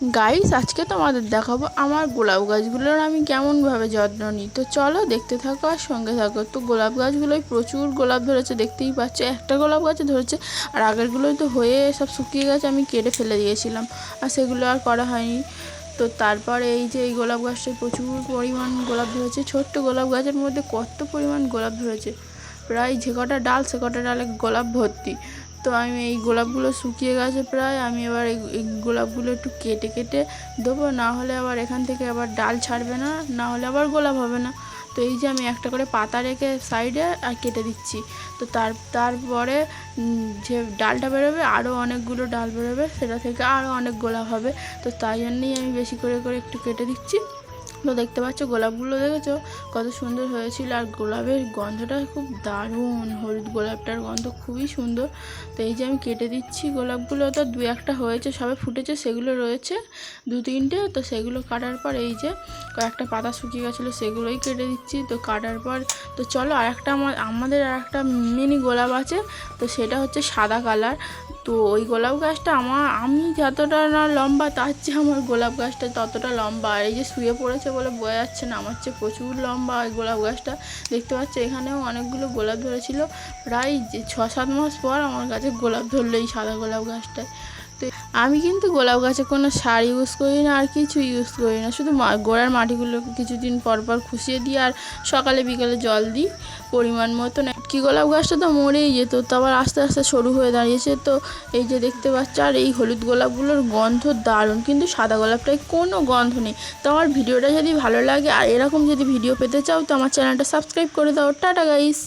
Guys আজকে তোমাদের দেখাবো আমার গোলাপ গাছগুলোর আমি কেমনভাবে যত্ন নিই। তো চলো দেখতে থাকো আর সঙ্গে থাকো। তো গোলাপ গাছগুলোই প্রচুর গোলাপ ধরেছে, দেখতেই পাচ্ছ। একটা গোলাপ গাছে ধরেছে আর আগেরগুলোই তো হয়ে সব শুকিয়ে গেছে, আমি কেটে ফেলে দিয়েছিলাম আর সেগুলো আর করা হয়নি। তো তারপরে এই যে এই গোলাপ গাছটায় প্রচুর পরিমাণ গোলাপ ধরেছে, ছোট্ট গোলাপ গাছের মধ্যে কত পরিমাণ গোলাপ ধরেছে। প্রায় যে কটা ডাল, সে কটা ডালে গোলাপ ভর্তি। তো আমি এই গোলাপগুলো শুকিয়ে গেছে প্রায়, আমি এবার এই গোলাপগুলো একটু কেটে কেটে দেবো। না হলে আবার এখান থেকে আবার ডাল ছাড়বে না না হলে আবার গোলাপ হবে না। তো এই যে আমি একটা করে পাতা রেখে সাইডে আর কেটে দিচ্ছি। তো তার, তারপরে যে ডালটা বেরোবে, আরও অনেকগুলো ডাল বেরোবে, সেটা থেকে আরও অনেক গোলাপ হবে। তো তাই জন্যই আমি বেশি করে করে একটু কেটে দিচ্ছি। তো দেখতে পাচ্ছ, গোলাপগুলো দেখেছ? কত সুন্দর হয়েছিল। আর গোলাপের গন্ধটা খুব দারুণ। হলুদ গোলাপটার গন্ধ খুবই সুন্দর। তো এই যে আমি কেটে দিচ্ছি গোলাপগুলো। তো দু একটা হয়েছে, সবে ফুটেছে, সেগুলো রয়েছে দু তিনটে। তো সেগুলো কাটার পর এই যে কয়েকটা পাতা শুকিয়ে গেছিল, সেগুলোই কেটে দিচ্ছি। তো কাটার পর তো চলো আর একটা আমাদের আর একটা মিনি গোলাপ আছে। তো সেটা হচ্ছে সাদা কালার। তো ওই গোলাপ গাছটা আমার, আমি যতটা না লম্বা, তার চেয়ে আমার গোলাপ গাছটা ততটা লম্বা। আর এই যে শুয়ে পড়েছে বলে বোঝা যাচ্ছে না, আমার চেয়ে প্রচুর লম্বা ওই গোলাপ গাছটা। দেখতে পাচ্ছ, এখানেও অনেকগুলো গোলাপ ধরেছিল। প্রায় যে ছ সাত মাস পর আমার গাছে গোলাপ ধরলো এই সাদা গোলাপ গাছটায়। তো আমি কিন্তু গোলাপ গাছে কোনো সার ইউজ করি না, আর কিছু ইউজ করি না। শুধু গোড়ার মাটিগুলো কিছুদিন পর পর খুশিয়ে দিই, আর সকালে বিকালে জল দিই পরিমাণ মতো না কি গোলাপ গাছটা তো মরেই যেত, তো আবার আস্তে আস্তে সরু হয়ে দাঁড়িয়েছে। তো এই যে দেখতে পাচ্ছ, আর এই হলুদ গোলাপগুলোর গন্ধ দারুণ, কিন্তু সাদা গোলাপটায় কোনো গন্ধ নেই। তো আমার ভিডিওটা যদি ভালো লাগে, আর এরকম যদি ভিডিও পেতে চাও, তো আমার চ্যানেলটা সাবস্ক্রাইব করে দাও। Tata guys